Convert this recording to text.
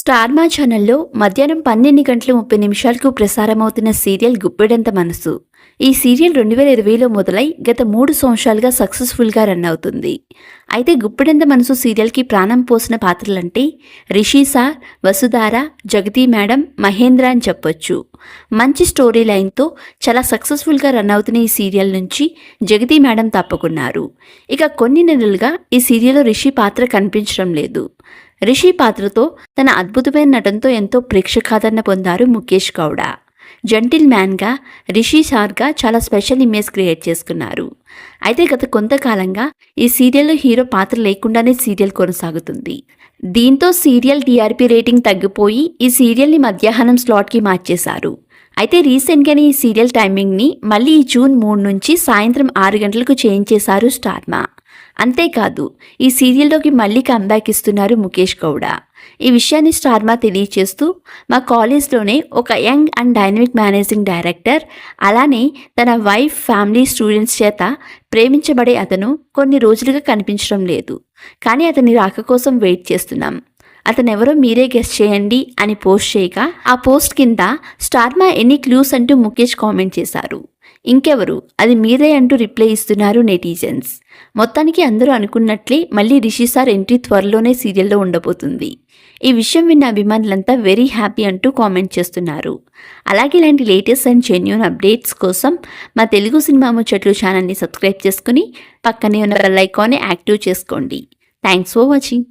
Star మా ఛానల్లో మధ్యాహ్నం పన్నెండు గంటల ముప్పై నిమిషాలకు ప్రసారమవుతున్న సీరియల్ గుప్పెడంత మనసు. ఈ సీరియల్ రెండు వేల ఇరవైలో మొదలై గత మూడు సంవత్సరాలుగా సక్సెస్ఫుల్గా రన్ అవుతుంది. అయితే గుప్పెడంత మనసు సీరియల్కి ప్రాణం పోసిన పాత్రలంటే రిషి సార్ వసుధార జగతి మేడం మహేంద్ర అని చెప్పొచ్చు. మంచి స్టోరీ లైన్తో చాలా సక్సెస్ఫుల్గా రన్ అవుతున్న ఈ సీరియల్ నుంచి జగతి మేడం తప్పుకున్నారు. ఇక కొన్ని నెలలుగా ఈ సీరియల్లో రిషి పాత్ర కనిపించడం లేదు. రిషి పాత్రతో తన అద్భుతమైన నటనతో ఎంతో ప్రేక్షకాదరణ పొందారు ముఖేష్ గౌడ. జంటిల్ మ్యాన్గా రిషి సార్గా చాలా స్పెషల్ ఇమేజ్ క్రియేట్ చేసుకున్నారు. అయితే గత కొంతకాలంగా ఈ సీరియల్లో హీరో పాత్ర లేకుండానే సీరియల్ కొనసాగుతుంది. దీంతో సీరియల్ టీఆర్పీ రేటింగ్ తగ్గిపోయి ఈ సీరియల్ని మధ్యాహ్నం స్లాట్కి మార్చేశారు. అయితే రీసెంట్గానే ఈ సీరియల్ టైమింగ్ని మళ్ళీ ఈ జూన్ మూడు నుంచి సాయంత్రం ఆరు గంటలకు చేంజ్ చేశారు స్టార్మా. అంతేకాదు ఈ సీరియల్లోకి మళ్ళీ కంబ్యాక్ ఇస్తున్నారు ముఖేష్ గౌడ. ఈ విషయాన్ని స్టార్మా తెలియచేస్తూ మా కాలేజ్లోనే ఒక young and dynamic managing director అలానే తన వైఫ్ ఫ్యామిలీ స్టూడెంట్స్ చేత ప్రేమించబడే అతను కొన్ని రోజులుగా కనిపించడం లేదు. కానీ అతని రాక కోసం వెయిట్ చేస్తున్నాం. అతను ఎవరో మీరే గెస్ట్ చేయండి అని పోస్ట్ చేయగా ఆ పోస్ట్ కింద స్టార్మా ఎన్ని క్లూస్ అంటూ ముఖేష్ కామెంట్ చేశారు. ఇంకెవరు? అది మీరే అంటూ రిప్లై ఇస్తున్నారు నెటిజన్స్. మొత్తానికి అందరూ అనుకున్నట్లే మళ్ళీ రిషి సార్ ఎంట్రీ త్వరలోనే సీరియల్లో ఉండబోతుంది. ఈ విషయం విన్న అభిమానులంతా వెరీ హ్యాపీ అంటూ కామెంట్ చేస్తున్నారు. అలాగే ఇలాంటి లేటెస్ట్ అండ్ జెన్యున్ అప్డేట్స్ కోసం మా తెలుగు సినిమా ముచ్చట్లు ఛానల్ని సబ్స్క్రైబ్ చేసుకుని పక్కనే ఉన్న బెల్ ఐకాన్ని యాక్టివ్ చేసుకోండి. Thanks for watching.